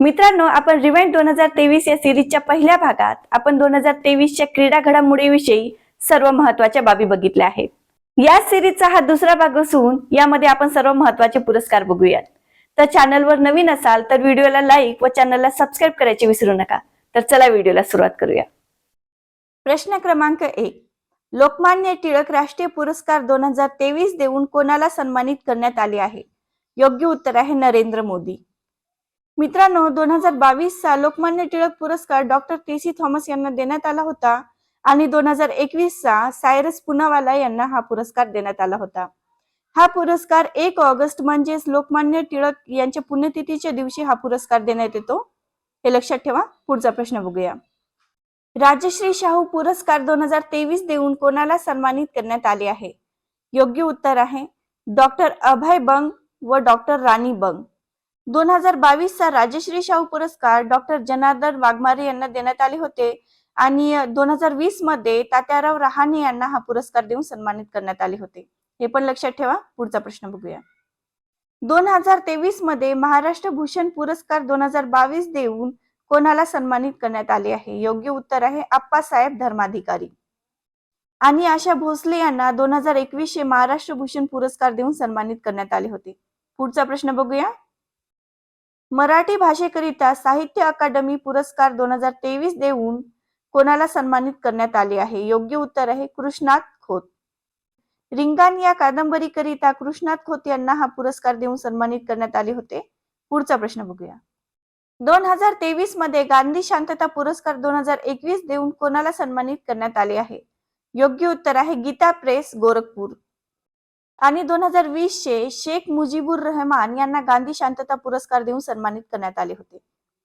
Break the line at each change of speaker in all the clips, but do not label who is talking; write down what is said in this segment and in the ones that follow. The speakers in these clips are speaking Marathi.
मित्रांनो आपण रिवेंट दोन हजार तेवीस या सिरीजच्या पहिल्या भागात आपण दोन हजार तेवीसच्या क्रीडा घडामोडीविषयी सर्व महत्त्वाच्या बाबी बघितल्या आहेत. या सिरीजचा हा दुसरा भाग असून यामध्ये आपण सर्व महत्त्वाचे पुरस्कार बघूयात. तर चॅनलवर नवीन असाल तर व्हिडिओला लाईक व चॅनलला सबस्क्राईब करायचे विसरू नका. तर चला व्हिडिओला सुरुवात करूया. प्रश्न क्रमांक एक. लोकमान्य टिळक राष्ट्रीय पुरस्कार दोन हजार तेवीस देऊन कोणाला सन्मानित करण्यात आले आहे? योग्य उत्तर आहे नरेंद्र मोदी. मित्रांनो दोन हजार बावीस चा लोकमान्य टिळक पुरस्कार डॉक्टर टी थॉमस यांना देण्यात आला होता आणि दोन हजार एकवीस चा सायरस पुनावाला यांना हा पुरस्कार देण्यात आला होता. हा पुरस्कार एक ऑगस्ट म्हणजेच लोकमान्य टिळक यांच्या पुण्यतिथीच्या दिवशी हा पुरस्कार देण्यात येतो. हे लक्षात ठेवा पुढचा प्रश्न बघूया. राजश्री शाहू पुरस्कार दोन हजार तेवीस देऊन कोणाला सन्मानित करण्यात आले आहे? योग्य उत्तर आहे डॉक्टर अभय बंग व डॉक्टर राणी बंग. दोन हजार बावीस चा राजश्री शाहू पुरस्कार डॉक्टर जनार्दन वाघमारे यांना देण्यात आले होते. आणि दोन हजार वीसमध्ये तात्याराव रहाणे यांना हा पुरस्कार देऊन सन्मानित करण्यात आले होते. हे पण लक्षात ठेवा. पुढचा प्रश्न बघूया. दोन हजार तेवीसमध्ये महाराष्ट्र भूषण पुरस्कार दोन हजार बावीस देऊन कोणाला सन्मानित करण्यात आले आहे? योग्य उत्तर आहे आप्पासाहेब धर्माधिकारी. आणि आशा भोसले यांना दोन हजार एकवीसशे महाराष्ट्र भूषण पुरस्कार देऊन सन्मानित करण्यात आले होते. पुढचा प्रश्न बघूया. मराठी भाषेकरिता साहित्य अकादमी पुरस्कार दोन हजार तेवीस देऊन कोणाला सन्मानित करण्यात आले आहे? योग्य उत्तर आहे कृष्णात खोत. रिंगाण या कादंबरीकरिता कृष्णात खोत यांना हा पुरस्कार देऊन सन्मानित करण्यात आले होते. पुढचा प्रश्न बघूया. दोन हजार तेवीसमध्ये गांधी शांतता पुरस्कार दोन हजार एकवीस देऊन कोणाला सन्मानित करण्यात आले आहे? योग्य उत्तर आहे गीता प्रेस गोरखपूर. आणि दोन हजार वीस चे शेख मुजीबुर रहमान यांना गांधी शांतता पुरस्कार देऊन सन्मानित करण्यात आले होते.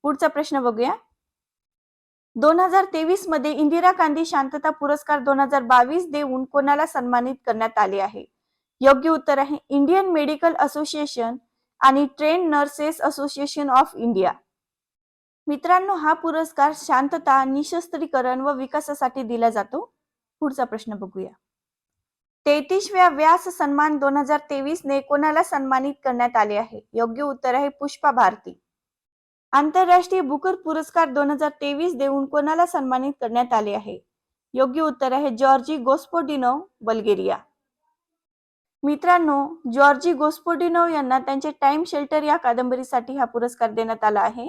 पुढचा प्रश्न बघूया. दोन हजार तेवीसमध्ये इंदिरा गांधी शांतता पुरस्कार दोन हजार बावीस देऊन कोणाला सन्मानित करण्यात आले आहे? योग्य उत्तर आहे इंडियन मेडिकल असोसिएशन आणि train nurses association of India. मित्रांनो हा पुरस्कार शांतता निशस्त्रीकरण व विकासासाठी दिला जातो. पुढचा प्रश्न बघूया. तेहतीसव्या व्यास सन्मान दोन हजार तेवीस ने कोणाला सन्मानित करण्यात आले आहे? योग्य उत्तर आहे पुष्पा भारती. आंतरराष्ट्रीय बुकर पुरस्कार दोन हजार तेवीस देऊन कोणाला सन्मानित करण्यात आले आहे? योग्य उत्तर आहे जॉर्जी गोस्पोडिनो बल्गेरिया. मित्रांनो जॉर्जी गोस्पोडिनो यांना त्यांचे टाइम शेल्टर या कादंबरीसाठी हा पुरस्कार देण्यात आला आहे.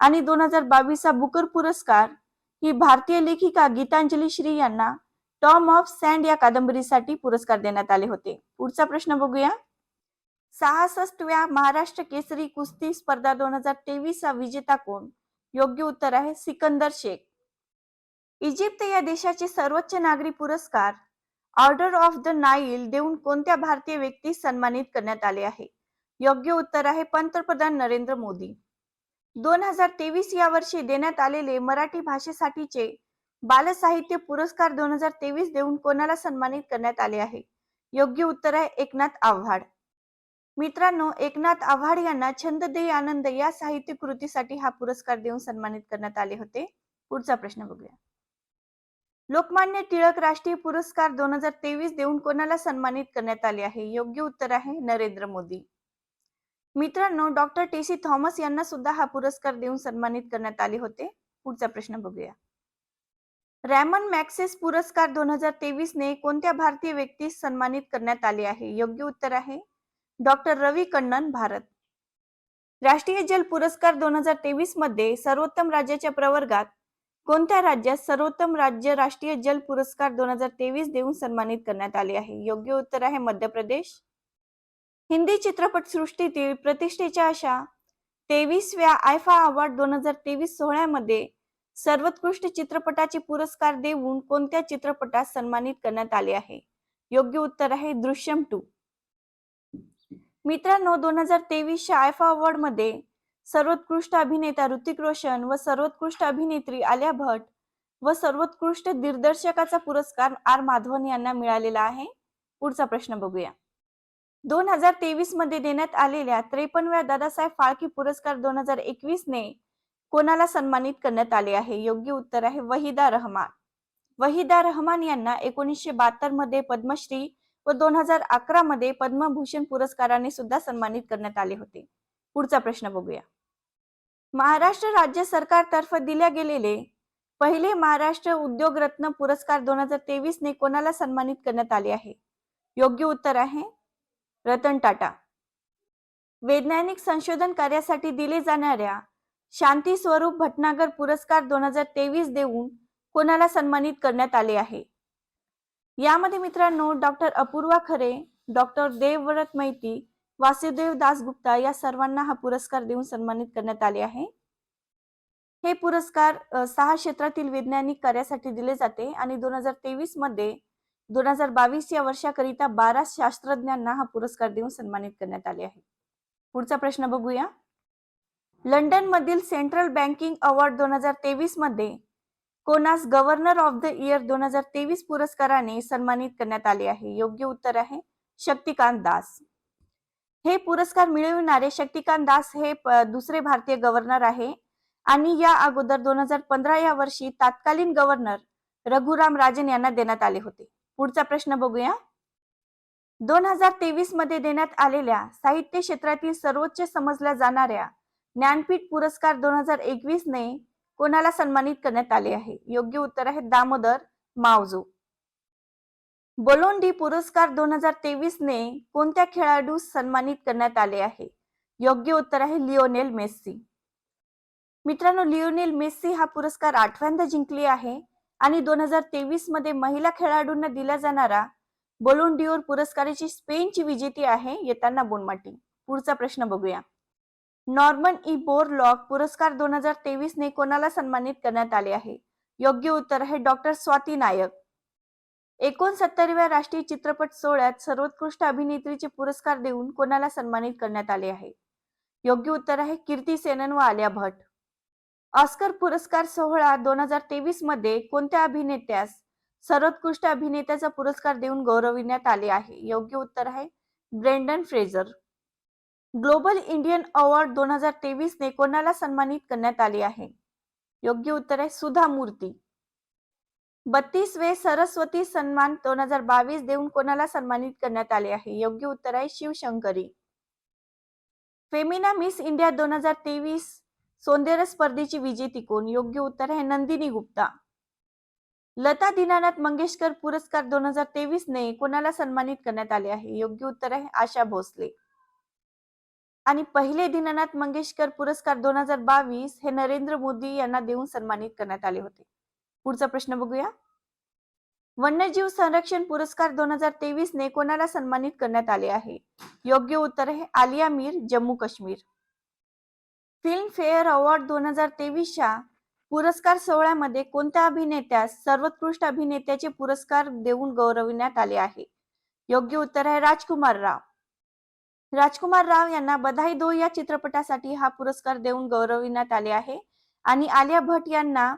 आणि दोन हजार बावीसचा बुकर पुरस्कार ही भारतीय लेखिका गीतांजली श्री यांना टॉम ऑफ सँड या कादंबरीसाठी पुरस्कार देण्यात आले होते. पुढचा प्रश्न बघूया. सहासष्टव्या महाराष्ट्र केसरी कुस्ती स्पर्धा दोन हजार तेवीस चा विजेता कोण? योग्य उत्तर आहे सिकंदर शेख. इजिप्त या देशाचे सर्वोच्च नागरी पुरस्कार ऑर्डर ऑफ द नाईल देऊन कोणत्या भारतीय व्यक्तीस सन्मानित करण्यात आले आहे? योग्य उत्तर आहे पंतप्रधान नरेंद्र मोदी. दोन हजार तेवीस या वर्षी देण्यात आलेले मराठी भाषेसाठीचे बालसाहित्य पुरस्कार दोन हजार तेवीस देऊन कोणाला सन्मानित करण्यात आले आहे? योग्य उत्तर आहे एकनाथ आव्हाड. मित्रांनो एकनाथ आव्हाड यांना छंद दे आनंद या साहित्य कृतीसाठी हा पुरस्कार देऊन सन्मानित करण्यात आले होते. पुढचा प्रश्न बघूया. लोकमान्य टिळक राष्ट्रीय पुरस्कार दोन हजार तेवीस देऊन कोणाला सन्मानित करण्यात आले आहे? योग्य उत्तर आहे नरेंद्र मोदी. मित्रांनो डॉक्टर टी सी थॉमस यांना सुद्धा हा पुरस्कार देऊन सन्मानित करण्यात आले होते. पुढचा प्रश्न बघूया. रॅमन मॅक्सेस पुरस्कार दोन हजार तेवीस ने कोणत्या भारतीय व्यक्तीस सन्मानित करण्यात आले आहे? योग्य उत्तर आहे डॉक्टर रवी कण्णन भारत. राष्ट्रीय जल पुरस्कार दोन हजार तेवीसमध्ये सर्वोत्तम राज्याच्या प्रवर्गात कोणत्या राज्यात सर्वोत्तम राज्य राष्ट्रीय जल पुरस्कार दोन हजार तेवीस देऊन सन्मानित करण्यात आले आहे? योग्य उत्तर आहे मध्य प्रदेश. हिंदी चित्रपट सृष्टीतील प्रतिष्ठेच्या अशा तेवीसव्या आयफा अवॉर्ड दोन हजार तेवीस सोहळ्यामध्ये सर्वोत्कृष्ट चित्रपटाचे पुरस्कार देऊन कोणत्या चित्रपटास सन्मानित करण्यात आले आहे? योग्य उत्तर आहे दृश्यम टू. मित्रांनो दोन हजार तेवीसच्या आयफा अवॉर्डमध्ये सर्वोत्कृष्ट अभिनेता ऋतिक रोशन व सर्वोत्कृष्ट अभिनेत्री आलिया भट व सर्वोत्कृष्ट दिग्दर्शकाचा पुरस्कार आर माधवन यांना मिळालेला आहे. पुढचा प्रश्न बघूया. दोन हजार तेवीसमध्ये देण्यात आलेल्या त्रेपन्नव्या दादासाहेब फाळके पुरस्कार दोन हजार एकवीस ने कोणाला सन्मानित करण्यात आले आहे? योग्य उत्तर आहे वहिदा रहमान. वहिदा रहमान यांना एकोणीसशे बहात्तरमध्ये पद्मश्री व दोन हजार अकरा मध्ये पद्मभूषण पुरस्काराने सुद्धा सन्मानित करण्यात आले होते. पुढचा प्रश्न बघूया. महाराष्ट्र राज्य सरकारतर्फे दिल्या गेलेले पहिले महाराष्ट्र उद्योग रत्न पुरस्कार दोन हजार तेवीस ने कोणाला सन्मानित करण्यात आले आहे? योग्य उत्तर आहे रतन टाटा. वैज्ञानिक संशोधन कार्यासाठी दिले जाणाऱ्या शांती स्वरूप भटनागर पुरस्कार दोन हजार तेवीस देऊन कोणाला सन्मानित करण्यात आले आहे? यामध्ये मित्रांनो डॉक्टर अपूर्वा खरे डॉक्टर देवव्रत मैती वासुदेव दासगुप्ता या सर्वांना हा पुरस्कार देऊन सन्मानित करण्यात आले आहे. हे पुरस्कार सहा क्षेत्रातील वैज्ञानिक कार्यासाठी दिले जाते आणि दोन हजार तेवीसमध्ये दोन हजार बावीस या वर्षाकरिता बारा शास्त्रज्ञांना हा पुरस्कार देऊन सन्मानित करण्यात आले आहे. पुढचा प्रश्न बघूया. लंडन मधील सेंट्रल बँकिंग अवॉर्ड दोन हजार तेवीसमध्ये कोणास गव्हर्नर ऑफ द इयर दोन हजार तेवीस पुरस्काराने सन्मानित करण्यात आले आहे? योग्य उत्तर आहे शक्तिकांत दास. हे पुरस्कार मिळविणारे शक्तिकांत दास हे दुसरे भारतीय गव्हर्नर आहे आणि या अगोदर दोन हजार पंधरा या वर्षी तत्कालीन गव्हर्नर रघुराम राजन यांना देण्यात आले होते. पुढचा प्रश्न बघूया. दोन हजार तेवीसमध्ये देण्यात आलेल्या साहित्य क्षेत्रातील सर्वोच्च समजल्या जाणाऱ्या ज्ञानपीठ पुरस्कार दोन हजार एकवीस ने कोणाला सन्मानित करण्यात आले आहे? योग्य उत्तर आहे दामोदर मावजो. बलोंडी पुरस्कार दोन हजार तेवीस ने कोणत्या खेळाडूस सन्मानित करण्यात आले आहे? योग्य उत्तर आहे लिओनेल मेस्सी. मित्रांनो लिओनेल मेस्सी हा पुरस्कार आठव्यांदा जिंकली आहे आणि दोन हजार तेवीसमध्ये महिला खेळाडूंना दिला जाणारा बोलोन डिओर पुरस्काराची स्पेनची विजेती आहे येताना बोनमाटी. पुढचा प्रश्न बघूया. नॉर्मन ई बोरलॉक पुरस्कार दोन हजार तेवीस ने कोणाला सन्मानित करण्यात आले आहे? योग्य उत्तर आहे डॉक्टर स्वाती नायक. एकोणसत्तरव्या राष्ट्रीय चित्रपट सोहळ्यात सर्वोत्कृष्ट अभिनेत्रीचे पुरस्कार देऊन कोणाला सन्मानित करण्यात आले आहे? योग्य उत्तर आहे कीर्ती सेनन व आलिया भट. ऑस्कर पुरस्कार सोहळा दोन हजार तेवीसमध्ये कोणत्या अभिनेत्यास सर्वोत्कृष्ट अभिनेत्याचा पुरस्कार देऊन गौरविण्यात आले आहे? योग्य उत्तर आहे Brendan Fraser. Global Indian award दोन हजार तेवीस ने कोणाला सन्मानित करण्यात आले आहे? योग्य उत्तर आहे सुधा मूर्ती. बत्तीसवे सरस्वती सन्मान दोन हजार बावीस देऊन कोणाला सन्मानित करण्यात आले आहे? योग्य उत्तर आहे शिवशंकरी. फेमिना मिस इंडिया दोन हजार तेवीस सौंदर्य स्पर्धेची विजेती कोण योग्य उत्तर आहे नंदिनी गुप्ता. लता दीनानाथ मंगेशकर पुरस्कार दोन हजार तेवीस ने कोणाला सन्मानित करण्यात आले आहे? योग्य उत्तर आहे आशा भोसले. आणि पहिले दिननाथ मंगेशकर पुरस्कार दोन हजार बावीस हे नरेंद्र मोदी यांना देऊन सन्मानित करण्यात आले होते. पुढचा प्रश्न बघूया. वन्यजीव संरक्षण पुरस्कार दोन हजार तेवीस ने कोणाला सन्मानित करण्यात आले आहे? योग्य उत्तर आहे Alia Mir Jammu Kashmir. Filmfare award दोन हजार तेवीसच्या पुरस्कार सोहळ्यामध्ये कोणत्या अभिनेत्यास सर्वोत्कृष्ट अभिनेत्याचे पुरस्कार देऊन गौरविण्यात आले आहे? योग्य उत्तर आहे राजकुमार राव. राजकुमार राव यांना बधाई दो या चित्रपटासाठी हा पुरस्कार देऊन गौरविण्यात आले आहे. आणि आलिया भट यांना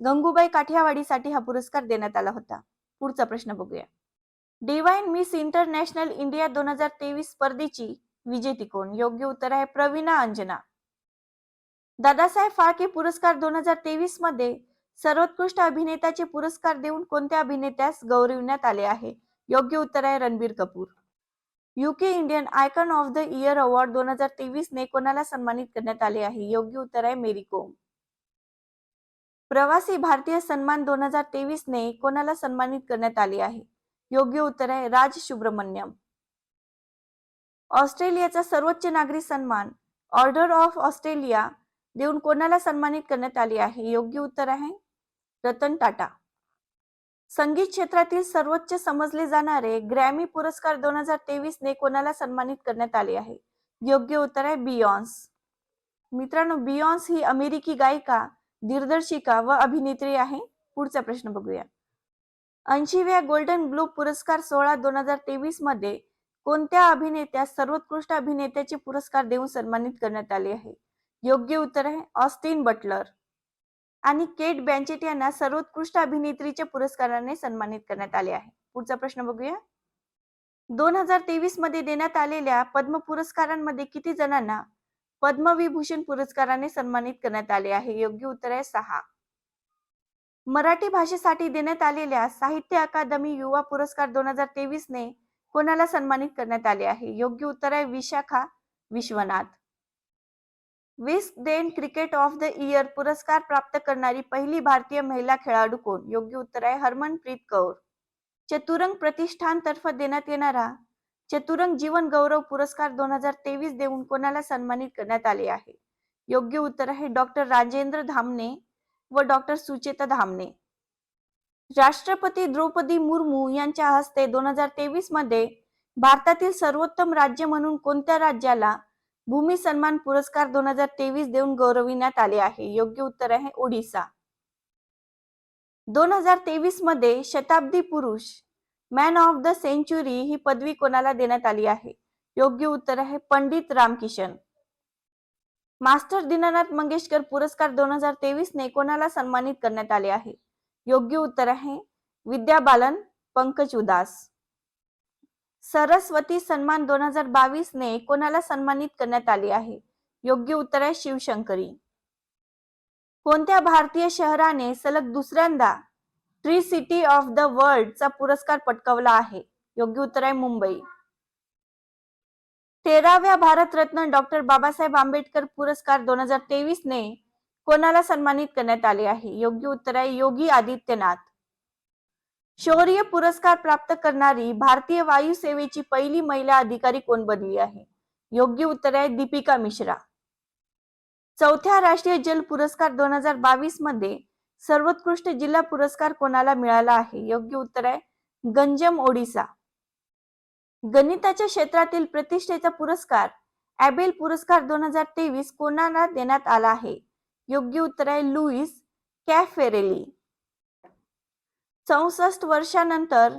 गंगूबाई काठियावाडीसाठी हा पुरस्कार देण्यात आला होता. पुढचा प्रश्न बघूया. डिवाइन मिस इंटरनॅशनल इंडिया दोन हजार तेवीस स्पर्धेची विजेती कोण? योग्य उत्तर आहे प्रवीणा अंजना. दादासाहेब फाळके पुरस्कार दोन हजार तेवीसमध्ये सर्वोत्कृष्ट अभिनेत्याचे पुरस्कार देऊन कोणत्या अभिनेत्यास गौरविण्यात आले आहे? योग्य उत्तर आहे Ranbir Kapoor. UK Indian icon of the year award दोन हजार तेवीस ने कोणाला सन्मानित करण्यात आले आहे? योग्य उत्तर आहे मेरी कोम प्रवासी भारतीय सन्मान दोन हजार तेवीस ने कोणाला सन्मानित करण्यात आले आहे? योग्य उत्तर आहे राज सुब्रमण्यम. ऑस्ट्रेलियाचा सर्वोच्च नागरी सन्मान ऑर्डर ऑफ ऑस्ट्रेलिया देऊन कोणाला सन्मानित करण्यात आले आहे? योग्य उत्तर आहे रतन टाटा. संगीत क्षेत्रातील सर्वोच्च समजले जाणारे ग्रॅमी पुरस्कार दोन हजार तेवीस ने कोणाला सन्मानित करण्यात आले आहे? योग्य उत्तर आहे बियॉन्स मित्रांनो बियॉन्स ही अमेरिकी गायिका दिग्दर्शिका व अभिनेत्री आहे. पुढचा प्रश्न बघूया. ऐंशीव्या गोल्डन ग्लोब पुरस्कार सोहळा दोन हजार तेवीसमध्ये कोणत्या अभिनेत्यास सर्वोत्कृष्ट अभिनेत्याचे पुरस्कार देऊन सन्मानित करण्यात आले आहे? योग्य उत्तर आहे ऑस्टिन बटलर आणि केट बँचेट यांना सर्वोत्कृष्ट अभिनेत्रीच्या पुरस्काराने सन्मानित करण्यात आले आहे. पुढचा प्रश्न बघूया. दोन हजार तेवीसमध्ये देण्यात आलेल्या पद्म पुरस्कारांमध्ये किती जणांना पद्मविभूषण पुरस्काराने सन्मानित करण्यात आले आहे? योग्य उत्तर आहे सहा. मराठी भाषेसाठी देण्यात आलेल्या साहित्य अकादमी युवा पुरस्कार दोन हजार तेवीस ने कोणाला सन्मानित करण्यात आले आहे? योग्य उत्तर आहे Vishakha Vishwanath. Wisden cricket of the year पुरस्कार प्राप्त करणारी पहिली भारतीय महिला खेळाडू कोण? योग्य उत्तर आहे हरमनप्रीत कौर. चतुरंग प्रतिष्ठान तर्फे देण्यात येणारा चतुरंग जीवन गौरव पुरस्कार दोन हजार तेवीस देऊन कोणाला सन्मानित करण्यात आले आहे? योग्य उत्तर आहे डॉक्टर राजेंद्र धामणे व डॉक्टर सुचेता धामणे. राष्ट्रपती द्रौपदी मुर्मू यांच्या हस्ते दोन हजार तेवीसमध्ये भारतातील सर्वोत्तम राज्य म्हणून कोणत्या राज्याला भूमी सन्मान पुरस्कार दोन हजार तेवीस देऊन गौरविण्यात आले आहे. योग्य उत्तर आहे ओडिसा. दोन हजार तेवीसमध्ये शताब्दी पुरुष मॅन ऑफ द सेंचुरी ही पदवी कोणाला देण्यात आली आहे? योग्य उत्तर आहे पंडित रामकिशन. मास्टर दीनानाथ मंगेशकर पुरस्कार दोन हजार तेवीस ने कोणाला सन्मानित करण्यात आले आहे? योग्य उत्तर आहे विद्या बालन पंकज उदास. सरस्वती सन्मान दोन हजार बावीस ने कोणाला सन्मानित करण्यात आले आहे? योग्य उत्तर आहे शिवशंकरी. कोणत्या भारतीय शहराने सलग दुसऱ्यांदा tree city of the world चा पुरस्कार पटकावला आहे? योग्य उत्तर आहे मुंबई. तेराव्या भारतरत्न डॉक्टर बाबासाहेब आंबेडकर पुरस्कार दोन हजार तेवीस ने कोणाला सन्मानित करण्यात आले आहे? योग्य उत्तर आहे योगी आदित्यनाथ. शौर्य पुरस्कार प्राप्त करणारी भारतीय वायुसेवेची पहिली महिला अधिकारी कोण बनली आहे? योग्य उत्तर आहे दीपिका मिश्रा. चौथ्या राष्ट्रीय जल पुरस्कार दोन हजार बावीसमध्ये सर्वोत्कृष्ट जिल्हा पुरस्कार कोणाला मिळाला आहे? योग्य उत्तर आहे गंजम ओडिसा. गणिताच्या क्षेत्रातील प्रतिष्ठेचा पुरस्कार ॲबेल पुरस्कार दोन हजार तेवीस कोणाला देण्यात आला आहे? योग्य उत्तर आहे लुईस कॅफेरेली. चौसष्ट वर्षानंतर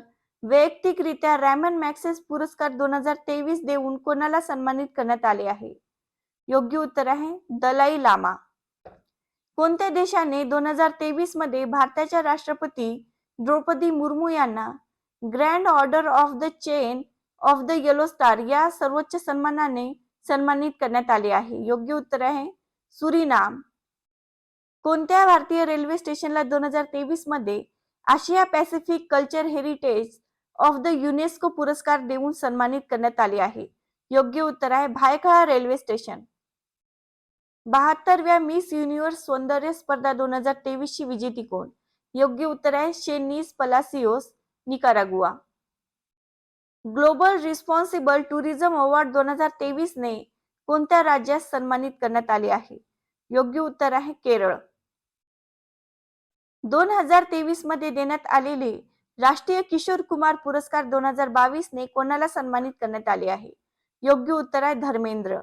वैयक्तिकरित्या रॅमन मॅक्सेस पुरस्कार दोन हजार तेवीस देऊन कोणाला सन्मानित करण्यात आले आहे? योग्य उत्तर आहे दलाई लामा. कोणत्या देशाने दोन हजार तेवीसमध्ये भारताच्या राष्ट्रपती द्रौपदी मुर्मू यांना grand order of the chain of the yellow star या सर्वोच्च सन्मानाने सन्मानित करण्यात आले आहे? योग्य उत्तर आहे सुरीनाम. कोणत्या भारतीय रेल्वे स्टेशनला दोन हजार तेवीसमध्ये आशिया Pacific culture heritage of the UNESCO पुरस्कार देऊन सन्मानित करण्यात आले आहे. योग्य उत्तर आहे भायखळा रेल्वे स्टेशन. बहात्तरव्या मिस युनिव्हर्स सौंदर्य स्पर्धा दोन हजार तेवीस ची विजेती कोण? योग्य उत्तर आहे Sheynnis Palacios Nicaragua. Global responsible tourism award दोन हजार तेवीस ने कोणत्या राज्यास सन्मानित करण्यात आले आहे? योग्य उत्तर आहे केरळ. दोन हजार तेवीसमध्ये देण्यात आलेले राष्ट्रीय किशोर कुमार पुरस्कार दोन हजार बावीस ने कोणाला सन्मानित करण्यात आले आहे? योग्य उत्तर आहे धर्मेंद्र.